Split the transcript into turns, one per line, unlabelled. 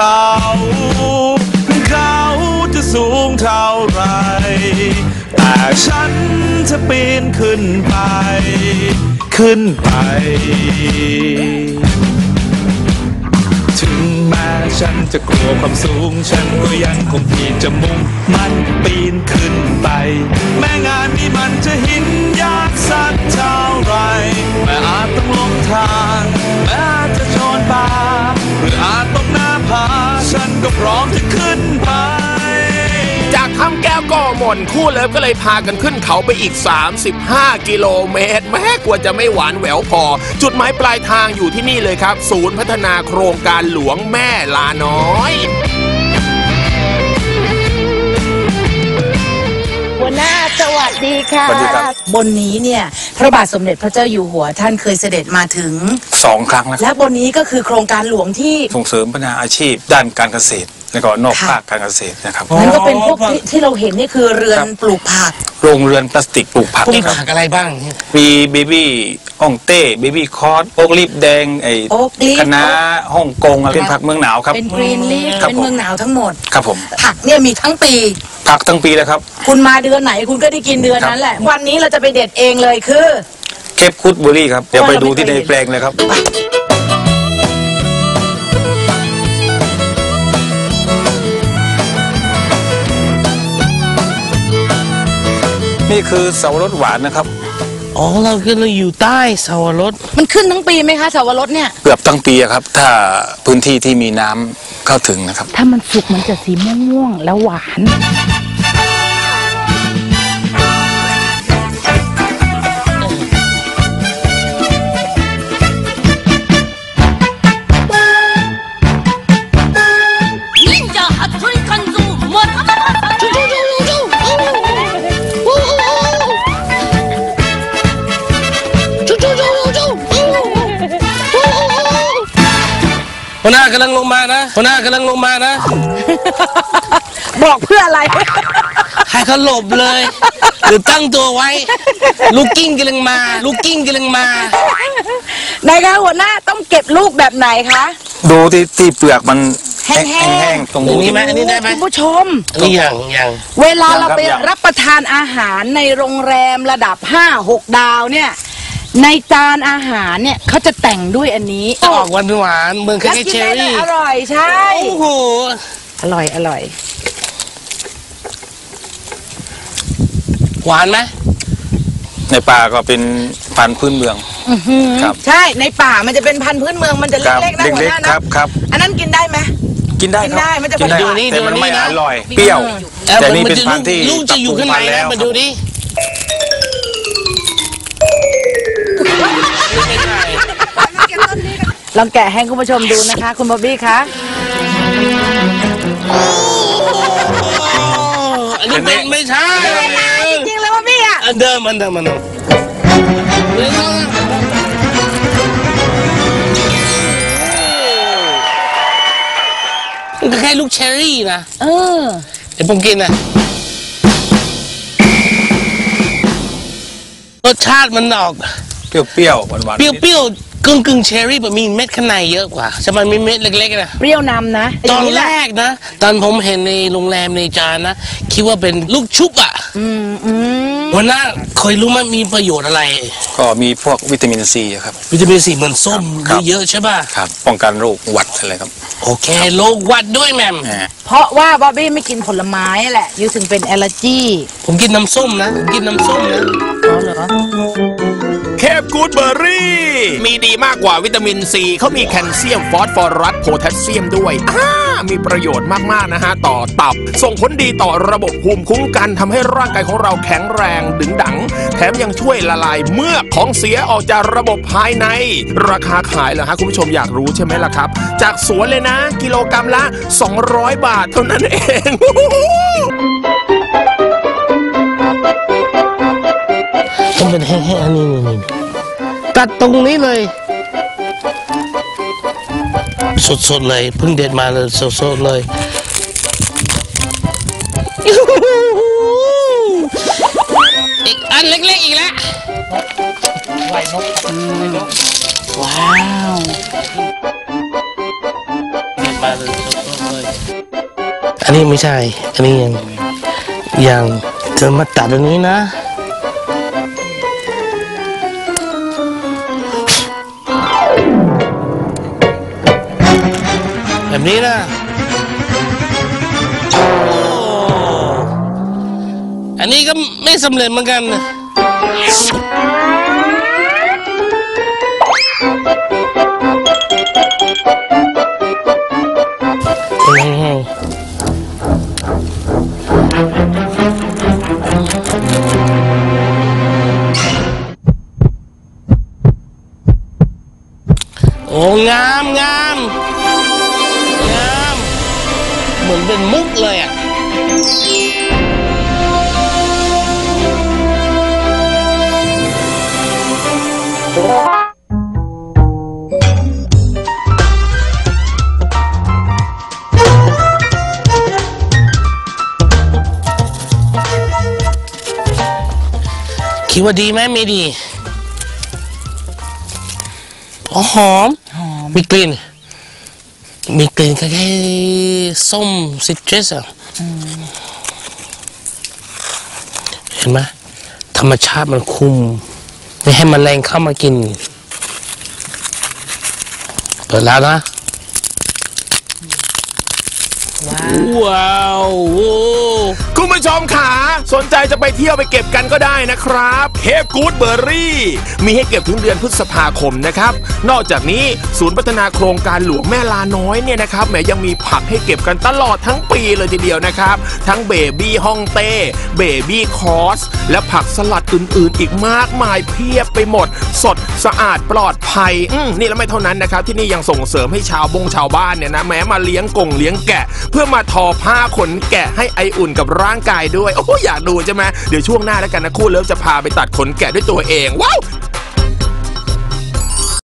เขาเขาจะสูงเท่าไร แต่ฉันจะปีนขึ้นไป ขึ้นไป ถึงแม้ฉันจะกลัวความสูง ฉันก็ยังคงที่จะมุ่งมันปีนขึ้นไป แม้งานนี้มันจะหินยากสักเท่าไรแม้อาจต้องลงทาง ก็พร้อมจะขึ้นไป
จากคำแก้วก็หม่นคู่เลิฟก็เลยพากันขึ้นเขาไปอีก 35 กิโลเมตรแม้กลัวจะไม่หวานแหววพอ จุดหมายปลายทางอยู่ที่นี่เลยครับ ศูนย์พัฒนาโครงการหลวงแม่ลาน้อย
วหน้าสวัสดีค่ะ
สวัสดีครับ
บนนี้เนี่ยพระบาทสมเด็จพระเจ้าอยู่หัวท่านเคยเสด็จมาถึง
สองครั้งแล้วครับ
และบนนี้ก็คือโครงการหลวงที่
ส่งเสริมพัฒนาอาชีพด้านการเกษตร แล้วก็นอก
ค่ะ
ภาคการเกษตรนะครับ
นั่นก็เป็นพวกที่ที่เราเห็นนี่คือเรือน
ครับ
ปลูกผัก
โรงเรือนพลาสติกปลูกผัก
มี
ครับ
ผักอะไรบ้าง
มีเบบี้ฮ่องเต้เบบี้คอร์สโอ๊กลิฟแดงไอ้
โอ๊กลีฟ
คะน้าฮ่องกงอะไรเป็นผักเมืองหนาวครับ
เป็นกรีนลีฟ
ครับ
เป็น
ผม
เมืองหนาวทั้งหมด
ครับผม
ผักเนี่ยมีทั้งปี
ผักทั้งปีแล้วครับ
คุณมาเดือนไหนคุณก็ได้กินเดือนนั้นแหละ วันนี้เราจะไปเด็ดเองเลยคือ
เคปคุดบุรีครับเดี๋ยวไปดูที่ใน
เราไม่เคยเห็น
แปลงเลยครับ นี่คือเสาวรสหวานนะครับ
อ๋อเราคือเราอยู่ใต้สาวรส
มันขึ้นทั้งปีไหมคะสาวรสเนี่ย
เกือบทั้งปีอะครับ ถ้าพื้นที่ที่มีน้ำเข้าถึงนะครับ
ถ้ามันสุกมันจะสีม่วงๆแล้วหวาน
หัวหน้ากำลังลงมานะหัวหน้ากำลังลงมานะ
บอกเพื่ออะไร
ให้เขาหลบเลย หรือตั้งตัวไว้ ลูกกิ้งกำลังมา ลูกกิ้งกำลังมา
นายคะหัวหน้าต้องเก็บลูกแบบไหนคะ
ดูที่ที่เปลือกมัน
แห้งๆ
แห้งๆตรง
อย่างนี้
นี้
ไหมอันนี้ได้ไหม
คุณผู้ชม
อันนี้อย่างอย่าง
เวลาเราไป
ยังครับยัง
รับประทานอาหารในโรงแรมระดับ 5 6 ดาวเนี่ย ในจานอาหารเนี่ยเขาจะแต่งด้วยอันนี้
ออกหวานหวานๆเหมือน
แล้ว
คล้าย
กิ
ๆเชอ
ได้
รี่
อร่อยใช่
โอ้โห
อร่อยอร่อย
หวานไหม
ในป่าก็เป็นพันธุ์พื้นเมือง ครับ
ใช่ในป่ามันจะเป็นพันธุ์พื้นเมืองมันจะ
ครับ
เล็กๆนะหัว
เล็ก
หน้า
ๆค
นะ
รับครับ
อันนั้นกินได้ไหม
กินได้
กิน
ครับ
ได้มันจะ
กินได้
หวาน
แต่มันไม่
ดูนี่นะ
อร่อย เปรี้ยว
เอ้า
แต่นี่
มั
เป็น
จะ
พันธุ์ที่
ลูกจะอยู่ข้างใน
ปรับปรุงพันธุ์แล้
นะ
ว
มาดูดิ
ลองแกะให้คุณผู้ชมดูนะคะ คุณบ๊อบบี้คะ
อันนี้เป็นไม่ใช่
จริงๆเลยบ๊อบบี้อะ
อันเดิมอันเดิมอันเดิมมันก็แค่ลูกเชอรี่นะ
เออ
เดี๋ยวผมกินนะรสชาติมันออก
เปรี้ยวๆหวานๆ
เปรี้ยวๆ กึ่งกึ่งๆเชอรี่แบบมีเม็ดข้างในเยอะกว่าใช่ไหมมีเม็ดเล็กๆนะ
เปรี้ยวนำนะ
ตอน
ย่าง
แร
หะ
กนะ ตอนผมเห็นในโรงแรมในจานนะ คิดว่าเป็นลูกชุบอะ
อืมอืม
วันน่าเคยรู้ไหมมีประโยชน์อะไร
ก็มีพวกวิตามินซีครับ
วิตามินซีเหมือนส้ม
ครับ
เยอะๆใช่ป่ะ
ครับ ป้องกันโรคหวัดอะไรครับ
โอเคโรคหวัดด้วยแม่ม
แหม
เพราะว่าบ๊อบบี้ไม่กินผลไม้แหละยูถึงเป็นแอลเลอร์จี
ผมกินน้ำส้มนะผมกินน้ำส้มนะ
อ๋อเหรอ
เคปกูดเบอร์รี่ มีดีมากกว่าวิตามินซีเขามีแคลเซียมฟอสฟอรัสโพแทสเซียมด้วยอ่ามีประโยชน์มากๆนะฮะ ต่อตับ ส่งผลดีต่อระบบภูมิคุ้มกันทำให้ร่างกายของเราแข็งแรงดึงดัง แถมยังช่วยละลายเมือกของเสียออกจากระบบภายใน ราคาขายเหรอฮะ คุณผู้ชมอยากรู้ใช่ไหมล่ะครับ จากสวนเลยนะ กิโลกรรัมละ 200 บาทเท่านั้นเอง
ต้เป็นแห้งๆอันนี้นี่นี่ตัดตรงนี้เลย สดๆเลยเพิ่งเด็ดมาเลยสดๆเลยอีกอันเล็กๆอีกแล้ว
ว้าว
เด็ดมาเลยสดอันนี้ไม่ใช่ อันนี้ยังยังเธอมาตัดอันนี้นะ แบบนี้นะโอ้อันนี้ก็ไม่สำเร็จเหมือนกันนะแห้งๆโอ้งามงาม เหมือนเป็นมุกเลยอะคิดว่าดีไหมไม่ดี อ๋อหอมมีกลิ่น มีกลิ่นคล้ายๆส้มซิตรัสอะเห็นไหมธรรมชาติมันคุม ไม่ให้มแมลงเข้ามากิน เปิดแล้วนะ ว้าว โอ้
คุณ ผู้ชมขาสนใจจะไปเที่ยวไปเก็บกันก็ได้นะครับเคปกูดเบอร์รี่ มีให้เก็บถึงเดือนพฤษภาคมนะครับ นอกจากนี้ศูนย์พัฒนาโครงการหลวงแม่ลาน้อยเนี่ยนะครับแหมยังมีผักให้เก็บกันตลอดทั้งปีเลยทีเดียวนะครับ ทั้งเบบี้ฮ่องเต้เบบี้คอสและผักสลัดอื่นๆ อีกมากมายเพียบไปหมด สดสะอาดปลอดภัยอืมนี่แล้วไม่เท่านั้นนะครับ ที่นี่ยังส่งเสริมให้ชาวบงชาวบ้านเนี่ยนะแม้มาเลี้ยงกงเลี้ยงแกะ เพื่อมาทอผ้าขนแกะให้ไออุ่นกับร่างกายด้วย โอ้อยากดูใช่ไหมเดี๋ยวช่วงหน้าแล้วกันนะคู่เลิฟจะพาไปตัดขนแกะด้วยตัวเอง ว้าว